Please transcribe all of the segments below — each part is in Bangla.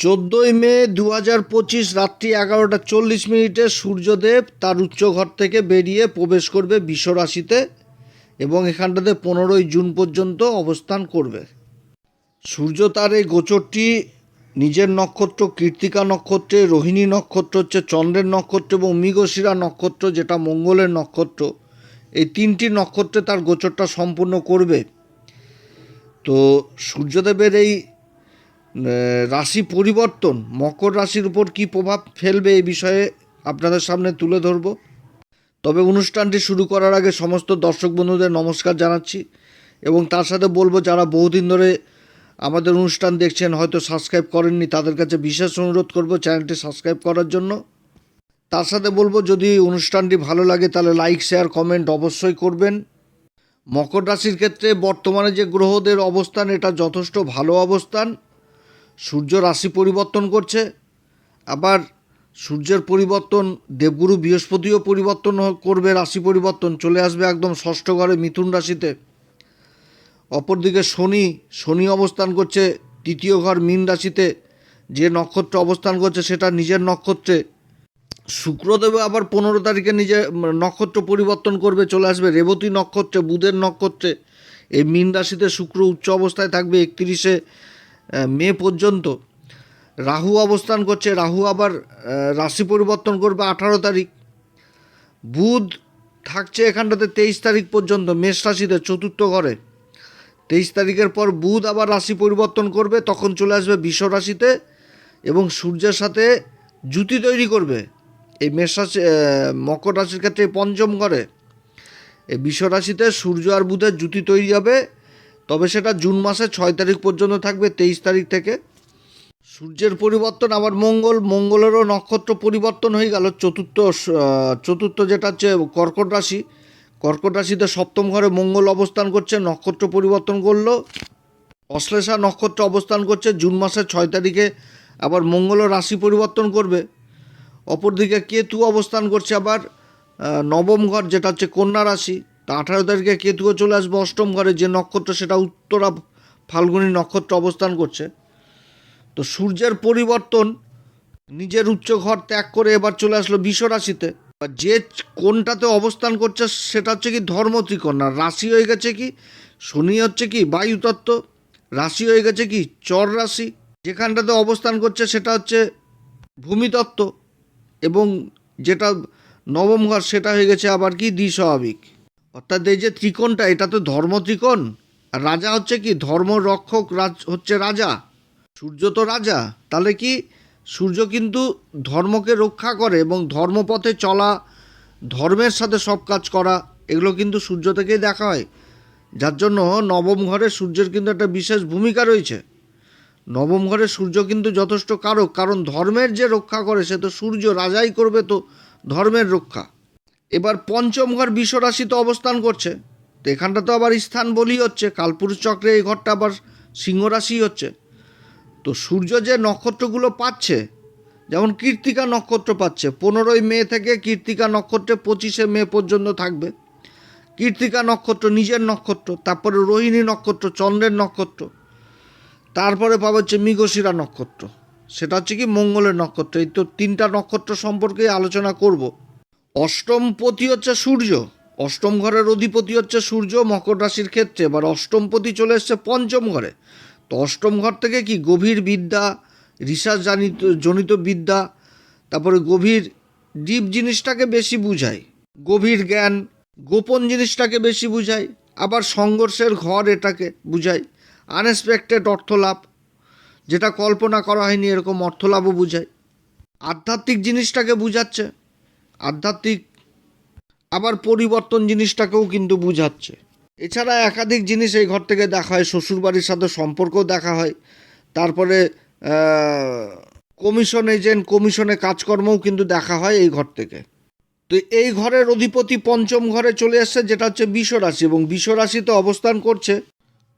চোদ্দোই মে দু হাজার পঁচিশ রাত্রি এগারোটা চল্লিশ মিনিটে সূর্যদেব তার উচ্চঘর থেকে বেরিয়ে প্রবেশ করবে বিশ্বরাশিতে এবং এখানটাতে পনেরোই জুন পর্যন্ত অবস্থান করবে। সূর্য তার এই গোচরটি নিজের নক্ষত্র কীর্তিকা নক্ষত্রে, রোহিণী নক্ষত্র হচ্ছে চন্দ্রের নক্ষত্র এবং মৃগশিরা নক্ষত্র যেটা মঙ্গলের নক্ষত্র। এই তিনটি নক্ষত্রে তার গোচরটা সম্পূর্ণ করবে। তো সূর্যদেবের এই রাশি পরিবর্তন, মকর রাশির উপর কী প্রভাব ফেলবে এই বিষয়ে আপনাদের সামনে তুলে ধরব। তবে অনুষ্ঠানটি শুরু করার আগে সমস্ত দর্শক বন্ধুদের নমস্কার জানাচ্ছি এবং তার সাথে বলব, যারা বহুদিন ধরে আমাদের অনুষ্ঠান দেখছেন, হয়তো সাবস্ক্রাইব করেননি, তাদের কাছে বিশেষ অনুরোধ করব চ্যানেলটি সাবস্ক্রাইব করার জন্য। তার সাথে বলব, যদি অনুষ্ঠানটি ভালো লাগে তাহলে লাইক, শেয়ার, কমেন্ট অবশ্যই করবেন। মকর রাশির ক্ষেত্রে বর্তমানে যে গ্রহদের অবস্থান, এটা যথেষ্ট ভালো অবস্থান। সূর্য রাশি পরিবর্তন করছে, আবার সূর্যের পরিবর্তন, দেবগুরু বৃহস্পতিও পরিবর্তন করবে, রাশি পরিবর্তন চলে আসবে একদম ষষ্ঠ ঘরে মিথুন রাশিতে। অপরদিকে শনি শনি অবস্থান করছে তৃতীয় ঘর মীন রাশিতে, যে নক্ষত্র অবস্থান করছে সেটা নিজের নক্ষত্রে। শুক্রদেব আবার পনেরো তারিখে নিজে নক্ষত্র পরিবর্তন করবে, চলে আসবে রেবতী নক্ষত্রে, বুধের নক্ষত্রে। এই মীন রাশিতে শুক্র উচ্চ অবস্থায় থাকবে, একত্রিশে মে পর্যন্ত রাহু অবস্থান করছে। রাহু আবার রাশি পরিবর্তন করবে আঠারো তারিখ। বুধ থাকছে এখানটাতে তেইশ তারিখ পর্যন্ত, মেষ রাশিতে চতুর্থ ঘরে। তেইশ তারিখের পর বুধ আবার রাশি পরিবর্তন করবে, তখন চলে আসবে বিষ রাশিতে এবং সূর্যের সাথে জুতি তৈরি করবে। এই মেষ রাশি মকর রাশির ক্ষেত্রে পঞ্চম ঘরে। এই বিষ রাশিতে সূর্য আর বুধের জুতি তৈরি হবে। তবে সেটা জুন মাসের ছয় তারিখ পর্যন্ত থাকবে, তেইশ তারিখ থেকে। সূর্যের পরিবর্তন, আবার মঙ্গল, মঙ্গলেরও নক্ষত্র পরিবর্তন হয়ে গেল। চতুর্থ চতুর্থ যেটা হচ্ছে কর্কট রাশি। কর্কট রাশিতে সপ্তম ঘরে মঙ্গল অবস্থান করছে, নক্ষত্র পরিবর্তন করল। অশ্লেষা নক্ষত্র অবস্থান করছে, জুন মাসের ছয় তারিখে আবার মঙ্গলও রাশি পরিবর্তন করবে। অপরদিকে কেতু অবস্থান করছে আবার নবম ঘর যেটা হচ্ছে কন্যা রাশি। তা আঠারো তারিখে কেতুও চলে আসবে অষ্টম ঘরে যে নক্ষত্র, সেটা উত্তরা ফাল্গুনী নক্ষত্র অবস্থান করছে। তো সূর্যের পরিবর্তন, নিজের উচ্চ ঘর ত্যাগ করে এবার চলে আসলো বিষ রাশিতে। এবার যে কোনটাতে অবস্থান করছে, সেটা হচ্ছে কি ধর্ম ত্রিকোণ। রাশি হয়ে গেছে কি, শনি হচ্ছে কি বায়ুতত্ত্ব রাশি হয়ে গেছে কি চর রাশি। যেখানটাতে অবস্থান করছে, সেটা হচ্ছে ভূমিতত্ত্ব এবং যেটা নবম ঘর, সেটা হয়ে গেছে আবার কি দ্বিস্বাভাবিক। অর্থাৎ এই যে ত্রিকোণটা, এটা তো ধর্ম ত্রিকোণ। আর রাজা হচ্ছে কি? ধর্ম রক্ষক রাজ, হচ্ছে রাজা। সূর্য তো রাজা। তাহলে কি? সূর্য কিন্তু ধর্মকে রক্ষা করে এবং ধর্মপথে চলা, ধর্মের সাথে সব কাজ করা, এগুলো কিন্তু সূর্য থেকেই দেখা হয়। যার জন্য নবম ঘরে সূর্যের কিন্তু একটা বিশেষ ভূমিকা রয়েছে। নবম ঘরে সূর্য কিন্তু যথেষ্ট কারক, কারণ ধর্মের যে রক্ষা করে, সে তো সূর্য রাজাই করবে তো ধর্মের রক্ষা। এবার পঞ্চম ঘর বিশ্ব রাশিতে অবস্থান করছে। তো এখানটা তো আবার স্থান বলি হচ্ছে, কালপুরুষ চক্রে এই ঘরটা আবার সিংহ রাশি হচ্ছে। তো সূর্য যে নক্ষত্রগুলো পাচ্ছে, যেমন কীর্তিকা নক্ষত্র পাচ্ছে, পনেরোই মে থেকে কীর্তিকা নক্ষত্রে পঁচিশে মে পর্যন্ত থাকবে। কীর্তিকা নক্ষত্র নিজের নক্ষত্র, তারপরে রোহিণী নক্ষত্র, চন্দ্রের নক্ষত্র, তারপরে পাবে হচ্ছে মৃগশিরা নক্ষত্র। সেটা হচ্ছে কি মঙ্গলের নক্ষত্র, এই তো তিনটা নক্ষত্র সম্পর্কেই আলোচনা করব। অষ্টমপতি হচ্ছে সূর্য, অষ্টম ঘরের অধিপতি হচ্ছে সূর্য মকর রাশির ক্ষেত্রে, এবার অষ্টমপতি চলে এসছে পঞ্চম ঘরে। তো অষ্টম ঘর থেকে কি গভীর বিদ্যা রিসার্চ জানিত জনিত বিদ্যা, তারপরে গভীর ডিপ জিনিসটাকে বেশি বুঝায়, গভীর জ্ঞান, গোপন জিনিসটাকে বেশি বুঝায়, আবার সংঘর্ষের ঘর এটাকে বুঝায়, আনএক্সপেক্টেড অর্থলাভ, যেটা কল্পনা করা হয়নি এরকম অর্থলাভও বুঝায়, আধ্যাত্মিক জিনিসটাকে বুঝাচ্ছে। আধ্যাত্মিক, আবার পরিবর্তন জিনিসটাকেও কিন্তু বুঝাচ্ছে। এছাড়া একাধিক জিনিস এই ঘর থেকে দেখা হয়, শ্বশুরবাড়ির সাথে সম্পর্কও দেখা হয়। তারপরে কমিশন এজেন্ট কমিশনে কাজকর্মও কিন্তু দেখা হয় এই ঘর থেকে। তো এই ঘরের অধিপতি পঞ্চম ঘরে চলে আসছে যেটা হচ্ছে বিশ্বরাশি। এবং বিষ রাশিতে অবস্থান করছে,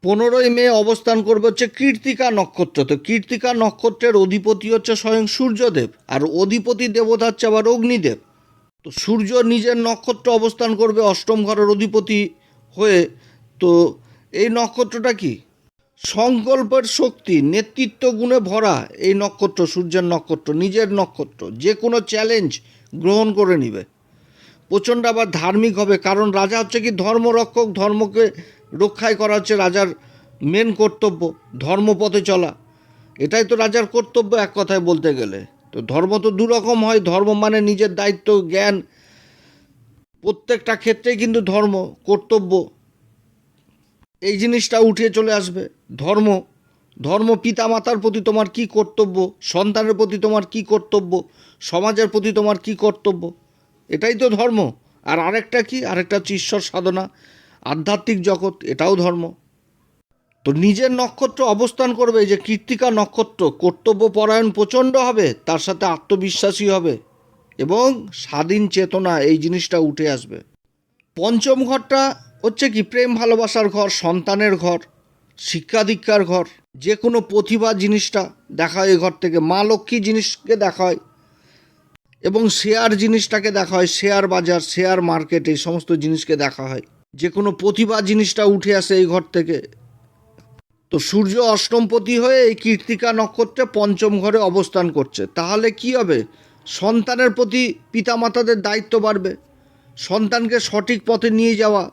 পনেরোই মে অবস্থান করবে হচ্ছে কীর্তিকা নক্ষত্র। তো কীর্তিকা নক্ষত্রের অধিপতি হচ্ছে স্বয়ং সূর্যদেব, আর অধিপতি দেবতা হচ্ছে আবার অগ্নিদেব। তো সূর্য নিজের নক্ষত্র অবস্থান করবে অষ্টম ঘরের অধিপতি হয়ে। তো এই নক্ষত্রটা কি? সংকল্পের শক্তি, নেতৃত্ব গুণে ভরা এই নক্ষত্র, সূর্যের নক্ষত্র, নিজের নক্ষত্র যে কোনো চ্যালেঞ্জ গ্রহণ করে নিবে। প্রচণ্ড আবার ধার্মিক হবে, কারণ রাজা হচ্ছে কি ধর্মরক্ষক, ধর্মকে রক্ষায় করা হচ্ছে রাজার মেন কর্তব্য, ধর্মপথে চলা। এটাই তো রাজার কর্তব্য এক কথায় বলতে গেলে। তো ধর্ম তো দুরকম হয়, ধর্ম মানে নিজের দায়িত্ব, জ্ঞান। প্রত্যেকটা ক্ষেত্রেই কিন্তু ধর্ম কর্তব্য। এই জিনিসটা উঠে চলে আসবে। ধর্ম ধর্ম পিতামাতার প্রতি তোমার কি কর্তব্য? সন্তানের প্রতি তোমার কি কর্তব্য? সমাজের প্রতি তোমার কি কর্তব্য? এটাই তো ধর্ম। আর আরেকটা কি? আরেকটা হচ্ছে ঈশ্বর সাধনা। আধ্যাত্মিক জগৎ, এটাও ধর্ম। তো নিজের নক্ষত্র অবস্থান করবে যে কৃত্তিকা নক্ষত্র কর্তব্য পরায়ণ প্রচণ্ড হবে, তার সাথে আত্মবিশ্বাসী হবে এবং স্বাধীন চেতনা, এই জিনিসটা উঠে আসবে। পঞ্চম ঘরটা হচ্ছে কি, প্রেম ভালোবাসার ঘর, সন্তানের ঘর, শিক্ষা দীক্ষার ঘর, যে কোনো প্রতিভা জিনিসটা দেখা হয় ঘর থেকে, মা লক্ষ্মী জিনিসকে দেখা হয় এবং শেয়ার জিনিসটাকে দেখা হয়, শেয়ার বাজার, শেয়ার মার্কেট, এই সমস্ত জিনিসকে দেখা হয়। যে কোনো প্রতিভা জিনিসটা উঠে আসে এই ঘর থেকে তো সূর্য অষ্টমপতি হয়ে এই কীর্তিকা নক্ষত্রে পঞ্চম ঘরে অবস্থান করছে। তাহলে কি হবে? সন্তানের প্রতি পিতামাতাদের দায়িত্ব বাড়বে। সন্তানকে সঠিক পথে নিয়ে যাওয়া।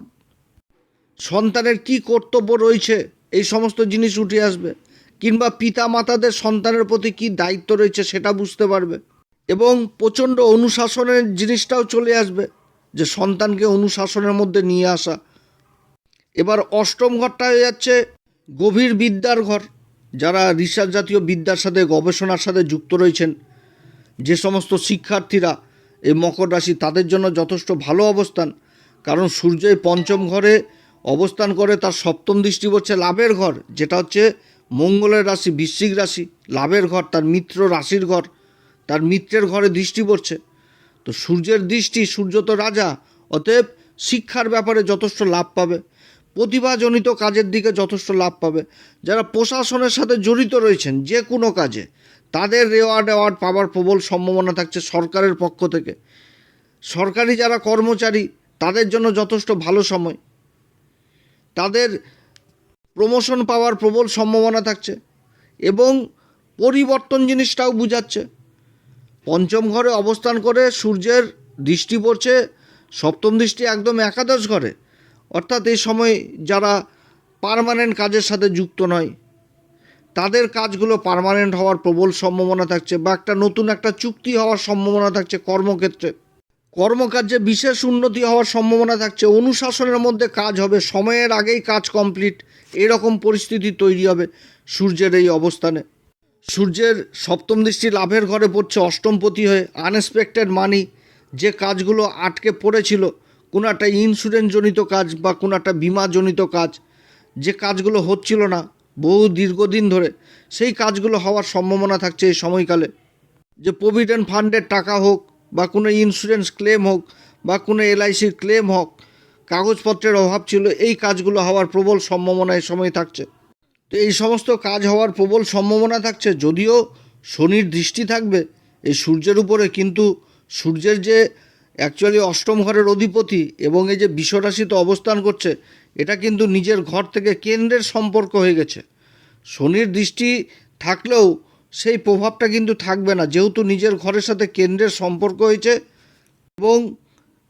সন্তানের কি কর্তব্য রয়েছে? এই সমস্ত জিনিস উঠে আসবে। কিংবা পিতা মাতাদের সন্তানের প্রতি কি দায়িত্ব রয়েছে সেটা বুঝতে পারবে। এবং প্রচণ্ড অনুশাসনের জিনিসটাও চলে আসবে যে সন্তানকে অনুশাসনের মধ্যে নিয়ে আসা। এবার অষ্টম ঘরটা হয়ে যাচ্ছে গভীর বিদ্যার ঘর, যারা রিসার্চ জাতীয় বিদ্যার সাথে, গবেষণার সাথে যুক্ত রয়েছেন, যে সমস্ত শিক্ষার্থীরা এই মকর রাশি, তাদের জন্য যথেষ্ট ভালো অবস্থান। কারণ সূর্য এই পঞ্চম ঘরে অবস্থান করে, তার সপ্তম দৃষ্টি পড়ছে লাভের ঘর, যেটা হচ্ছে মঙ্গলের রাশি, বৃশ্চিক রাশি, লাভের ঘর, তার মিত্র রাশির ঘর, তার মিত্রের ঘরে দৃষ্টি পড়ছে। তো সূর্যের দৃষ্টি সূর্য তো রাজা, অতএব শিক্ষার ব্যাপারে যথেষ্ট লাভ পাবে। প্রতিভাজনিত কাজের দিকে যথেষ্ট লাভ পাবে। যারা প্রশাসনের সাথে জড়িত রয়েছেন, যে কোনো কাজে, তাদের রেওয়ার্ড অ্যাওয়ার্ড পাওয়ার প্রবল সম্ভাবনা থাকছে সরকারের পক্ষ থেকে। সরকারি যারা কর্মচারী, তাদের জন্য যথেষ্ট ভালো সময়। তাদের প্রমোশন পাওয়ার প্রবল সম্ভাবনা থাকছে এবং পরিবর্তন জিনিসটাও বুঝাচ্ছে। পঞ্চম ঘরে অবস্থান করে সূর্যের দৃষ্টি পড়ছে, সপ্তম দৃষ্টি একদম একাদশ ঘরে। অর্থাৎ এই সময় যারা পারমানেন্ট কাজের সাথে যুক্ত নয়, তাদের কাজগুলো পারমানেন্ট হওয়ার প্রবল সম্ভাবনা থাকছে বা একটা নতুন একটা চুক্তি হওয়ার সম্ভাবনা থাকছে কর্মক্ষেত্রে। কর্মকার্যে বিশেষ উন্নতি হওয়ার সম্ভাবনা থাকছে, অনুশাসনের মধ্যে কাজ হবে, সময়ের আগেই কাজ কমপ্লিট এরকম পরিস্থিতি তৈরি হবে সূর্যের এই অবস্থানে। সূর্যের সপ্তম দৃষ্টি লাভের ঘরে পড়ছে অষ্টমপতি হয়ে আনএক্সপেক্টেড মানি যে কাজগুলো আটকে পড়েছিল কোনো একটা ইন্স্যুরেন্সজনিত কাজ বা কোনো একটা বিমাজনিত কাজ, যে কাজগুলো হচ্ছিল না বহু দীর্ঘদিন ধরে, সেই কাজগুলো হওয়ার সম্ভাবনা থাকছে এই সময়কালে। যে প্রভিডেন্ট ফান্ডের টাকা হোক বা কোনো ইন্স্যুরেন্স ক্লেম হোক বা কোনো এলআইসির ক্লেম হোক, কাগজপত্রের অভাব ছিল, এই কাজগুলো হওয়ার প্রবল সম্ভাবনা এই সময় থাকছে। তো এই সমস্ত কাজ হওয়ার প্রবল সম্ভাবনা থাকছে, যদিও শনির দৃষ্টি থাকবে, এই সূর্যের উপরে, কিন্তু সূর্যের যে অ্যাকচুয়ালি অষ্টম ঘরের অধিপতি এবং এই যে বিশ্বরাশিতে অবস্থান করছে, এটা কিন্তু নিজের ঘর থেকে কেন্দ্রের সম্পর্ক হয়ে গেছে। শনির দৃষ্টি থাকলেও সেই প্রভাবটা কিন্তু থাকবে না, যেহেতু নিজের ঘরের সাথে কেন্দ্রের সম্পর্ক হয়েছে এবং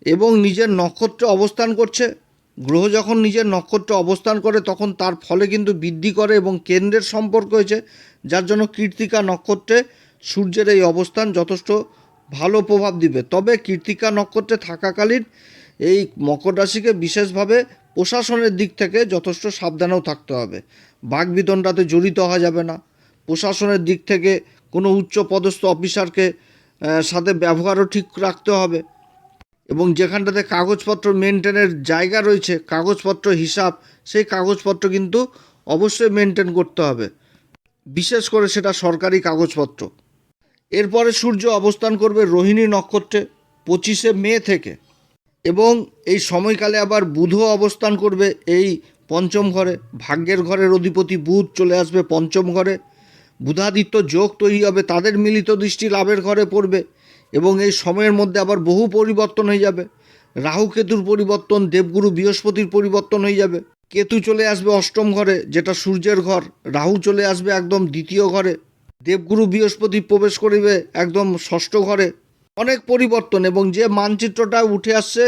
এবং নিজের নক্ষত্রে অবস্থান করছে। গ্রহ যখন নিজের নক্ষত্রে অবস্থান করে, তখন তার ফলে কিন্তু বৃদ্ধি করে এবং কেন্দ্রের সম্পর্ক হয়েছে, যার জন্য কীর্তিকা নক্ষত্রে সূর্যের এই অবস্থান যথেষ্ট ভালো প্রভাব দিবে। তবে কীর্তিকা নক্ষত্রে থাকাকালীন এই মকর রাশিকে বিশেষভাবে প্রশাসনের দিক থেকে যথেষ্ট সাবধানেও থাকতে হবে। বাগবিতণ্ডাতে জড়িত হওয়া যাবে না। প্রশাসনের দিক থেকে কোনো উচ্চ পদস্থ অফিসারকে সাথে ব্যবহারও ঠিক রাখতে হবে এবং যেখানটাতে কাগজপত্র মেনটেনের জায়গা রয়েছে, কাগজপত্র হিসাব, সেই কাগজপত্র কিন্তু অবশ্যই মেনটেন করতে হবে। বিশেষ করে সেটা সরকারি কাগজপত্র। এরপরে সূর্য অবস্থান করবে রোহিণী নক্ষত্রে পঁচিশে মে থেকে। এবং এই সময়কালে আবার বুধও অবস্থান করবে এই পঞ্চম ঘরে। ভাগ্যের ঘরের অধিপতি বুধ চলে আসবে পঞ্চম ঘরে। বুধাদিত্য যোগ তৈরি হবে, তাদের মিলিত দৃষ্টি লাভের ঘরে পড়বে এবং এই সময়ের মধ্যে আবার বহু পরিবর্তন হয়ে যাবে। রাহু কেতুর পরিবর্তন, দেবগুরু বৃহস্পতির পরিবর্তন হয়ে যাবে। কেতু চলে আসবে অষ্টম ঘরে, যেটা সূর্যের ঘর। রাহু চলে আসবে একদম দ্বিতীয় ঘরে। দেবগুরু বৃহস্পতি প্রবেশ করিবে একদম ষষ্ঠ ঘরে। অনেক পরিবর্তন এবং যে মানচিত্রটা উঠে আসছে,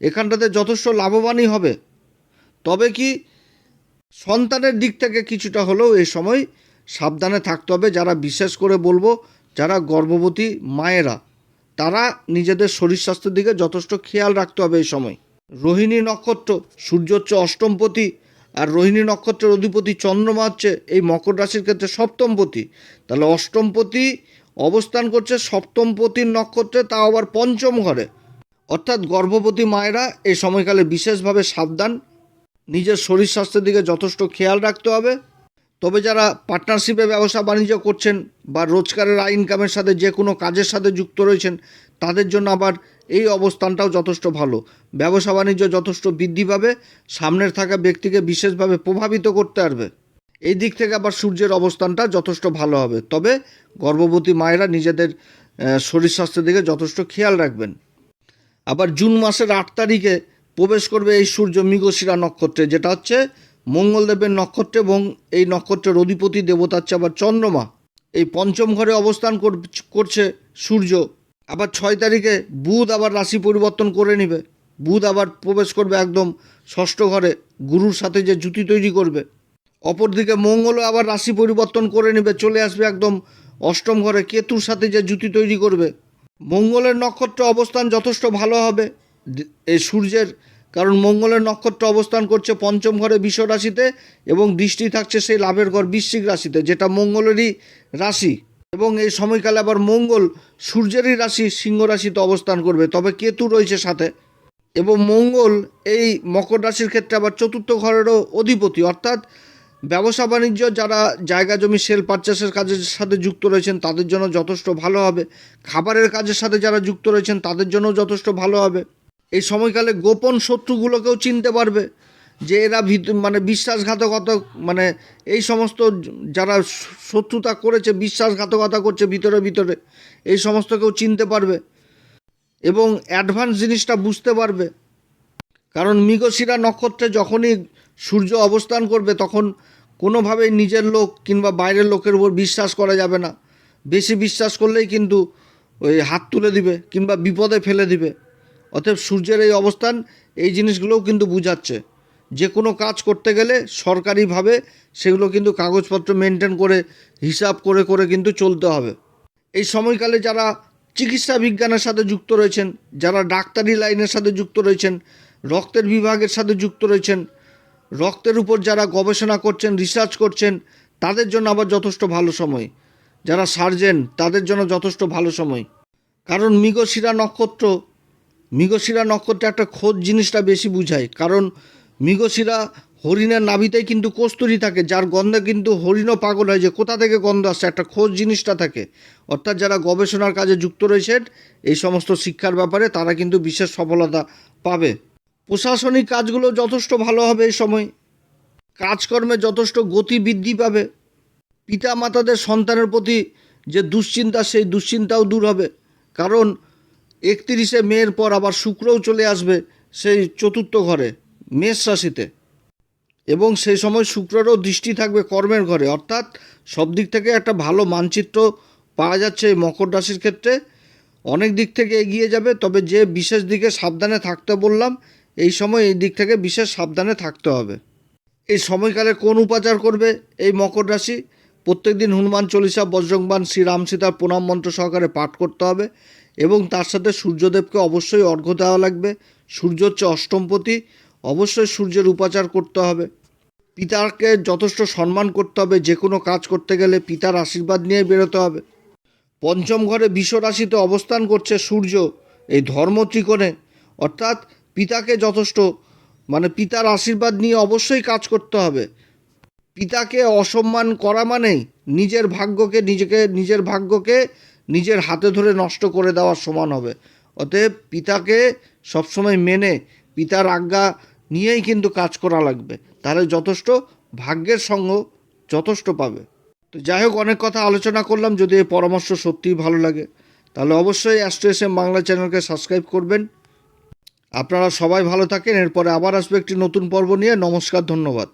এখানটাতে যথেষ্ট লাভবানই হবে। তবে কি, সন্তানের দিক থেকে কিছুটা হলেও এই সময় সাবধানে থাকতে হবে। যারা বিশেষ করে বলব, যারা গর্ভবতী মায়েরা, তারা নিজেদের শরীর স্বাস্থ্যের দিকে যথেষ্ট খেয়াল রাখতে হবে এই সময়। রোহিণী নক্ষত্র সূর্য হচ্ছে অষ্টমপতি আর রোহিণী নক্ষত্রের অধিপতি চন্দ্রমা হচ্ছে এই মকর রাশির ক্ষেত্রে সপ্তমপতি তাহলে অষ্টমপতি অবস্থান করছে সপ্তমপতির নক্ষত্রে তা আবার পঞ্চম ঘরে। অর্থাৎ গর্ভবতী মায়েরা এই সময়কালে বিশেষভাবে সাবধান। নিজের শরীর স্বাস্থ্যের দিকে যথেষ্ট খেয়াল রাখতে হবে। তবে যারা পার্টনারশিপে ব্যবসা বাণিজ্য করছেন বা রোজগারের আয় ইনকামের সাথে যে কোনো কাজের সাথে যুক্ত রয়েছেন, তাদের জন্য আবার এই অবস্থানটাও যথেষ্ট ভালো। ব্যবসা বাণিজ্য যথেষ্ট বৃদ্ধি পাবে, সামনের থাকা ব্যক্তিকে বিশেষভাবে প্রভাবিত করতে পারবে। এই দিক থেকে আবার সূর্যের অবস্থানটা যথেষ্ট ভালো হবে। তবে গর্ভবতী মায়েরা নিজেদের শরীর স্বাস্থ্যের দিকে যথেষ্ট খেয়াল রাখবেন। আবার জুন মাসের আট তারিখে প্রবেশ করবে এই সূর্য মৃগশিরা নক্ষত্রে, যেটা হচ্ছে মঙ্গলদেবের নক্ষত্র এবং এই নক্ষত্রের অধিপতি দেবতা হচ্ছে আবার চন্দ্রমা। এই পঞ্চম ঘরে অবস্থান কর- করছে সূর্য। আবার ছয় তারিখে বুধ আবার রাশি পরিবর্তন করে নেবে। বুধ আবার প্রবেশ করবে একদম ষষ্ঠ ঘরে, গুরুর সাথে যে জুতি তৈরি করবে। অপরদিকে মঙ্গলও আবার রাশি পরিবর্তন করে নেবে, চলে আসবে একদম অষ্টম ঘরে, কেতুর সাথে যে জুতি তৈরি করবে। মঙ্গলের নক্ষত্র অবস্থান যথেষ্ট ভালো হবে। এই সূর্যের, কারণ মঙ্গলের নক্ষত্র অবস্থান করছে পঞ্চম ঘরে বিশ্ব রাশিতে এবং দৃষ্টি থাকছে সেই লাভের ঘর বৃশ্চিক রাশিতে, যেটা মঙ্গলেরই রাশি। এবং এই সময়কালে আবার মঙ্গল সূর্যেরই রাশি, সিংহ রাশিতে অবস্থান করবে। তবে কেতু রয়েছে সাথে এবং মঙ্গল এই মকর রাশির ক্ষেত্রে আবার চতুর্থ ঘরেরও অধিপতি। অর্থাৎ ব্যবসা বাণিজ্য যারা জায়গা জমি সেল পারচেসের কাজের সাথে যুক্ত রয়েছেন, তাদের জন্য যথেষ্ট ভালো হবে। খাবারের কাজের সাথে যারা যুক্ত রয়েছেন, তাদের জন্য যথেষ্ট ভালো হবে। এই সময়কালে গোপন শত্রুগুলোকেও চিনতে পারবে। যে এরা মানে বিশ্বাসঘাতকতা মানে এই সমস্ত যারা শত্রুতা করেছে, বিশ্বাসঘাতকতা করছে ভিতরে ভিতরে, এই সমস্ত কেউ চিনতে পারবে এবং অ্যাডভান্স জিনিসটা বুঝতে পারবে। কারণ মৃগশিরা নক্ষত্রে যখনই সূর্য অবস্থান করবে, তখন কোনোভাবেই নিজের লোক কিংবা বাইরের লোকের উপর বিশ্বাস করা যাবে না। বেশি বিশ্বাস করলেই কিন্তু ওই হাত তুলে দিবে কিংবা বিপদে ফেলে দিবে। অতএব সূর্যের এই অবস্থান, এই জিনিসগুলোও কিন্তু বুঝাচ্ছে। যে কোনো কাজ করতে গেলে সরকারিভাবে সেগুলো কিন্তু কাগজপত্র মেনটেন করে, হিসাব করে করে কিন্তু চলতে হবে। এই সময়কালে যারা চিকিৎসা বিজ্ঞানের সাথে যুক্ত রয়েছেন, যারা ডাক্তারি লাইনের সাথে যুক্ত রয়েছেন, রক্তের বিভাগের সাথে যুক্ত রয়েছেন, রক্তের উপর যারা গবেষণা করছেন রিসার্চ করছেন, তাদের জন্য আবার যথেষ্ট ভালো সময়। যারা সার্জেন তাদের জন্য যথেষ্ট ভালো সময়। কারণ মৃগশিরা নক্ষত্র, মৃগশিরা নক্ষত্রে একটা খোঁজ জিনিসটা বেশি বুঝায়। কারণ মৃগশিরা, হরিণের নাভিতেই কিন্তু কস্তুরি থাকে, যার গন্ধে কিন্তু হরিণও পাগল হয় যে কোথা থেকে গন্ধ আসছে, একটা খোঁজ জিনিসটা থাকে। অর্থাৎ যারা গবেষণার কাজে যুক্ত রয়েছেন, এই সমস্ত শিক্ষার ব্যাপারে তারা কিন্তু বিশেষ সফলতা পাবে। প্রশাসনিক কাজগুলো যথেষ্ট ভালো হবে এই সময়। কাজকর্মে যথেষ্ট গতি বৃদ্ধি পাবে। পিতা মাতাদের সন্তানের প্রতি যে দুশ্চিন্তা, সেই দুশ্চিন্তাও দূর হবে। কারণ একত্রিশে মেয়ের পর আবার শুক্রও চলে আসবে সেই চতুর্থ ঘরে। মেষ রাশিতে। এবং সেই সময় শুক্রেরও দৃষ্টি থাকবে কর্মের ঘরে। অর্থাৎ সব দিক থেকে একটা ভালো মানচিত্র পাওয়া যাচ্ছে এই মকর রাশির ক্ষেত্রে। অনেক দিক থেকে এগিয়ে যাবে, তবে যে বিশেষ দিকে সাবধানে থাকতে বললাম, এই সময় এই দিক থেকে বিশেষ সাবধানে থাকতে হবে। এই সময়কালে কোন উপাচার করবে এই মকর রাশি? প্রত্যেকদিন হনুমান চল্লিশা বজ্রংবান শ্রীরাম সীতার প্রণাম মন্ত্র সহকারে পাঠ করতে হবে। এবং তার সাথে সূর্যদেবকে অবশ্যই অর্ঘ্য দেওয়া লাগবে। সূর্য হচ্ছে অষ্টমপতি অবশ্যই সূর্যের উপাচার করতে হবে। পিতাকে যথেষ্ট সম্মান করতে হবে, যে কোনো কাজ করতে গেলে পিতার আশীর্বাদ নিয়ে বেরোতে হবে। পঞ্চম ঘরে বিশ্ব রাশিতে অবস্থান করছে সূর্য, এই ধর্ম ত্রিকোণে অর্থাৎ পিতাকে যথেষ্ট মানে পিতার আশীর্বাদ নিয়ে অবশ্যই কাজ করতে হবে। পিতাকে অসম্মান করা মানেই নিজের ভাগ্যকে নিজেকে, নিজের ভাগ্যকে নিজের হাতে ধরে নষ্ট করে দেওয়ার সমান হবে। অতএব পিতাকে সবসময় মেনে পিতার আজ্ঞা নিয়েই কিন্তু কাজ করা লাগবে। তাহলে যথেষ্ট ভাগ্যের সঙ্গ যথেষ্ট পাবে। তো যাই হোক, অনেক কথা আলোচনা করলাম, যদি এই পরামর্শ সত্যিই ভালো লাগে, তাহলে অবশ্যই অ্যাস্ট্রো এম বাংলা চ্যানেলকে সাবস্ক্রাইব করবেন। আপনারা সবাই ভালো থাকেন, এরপরে আবার আসবে একটি নতুন পর্ব নিয়ে। নমস্কার, ধন্যবাদ।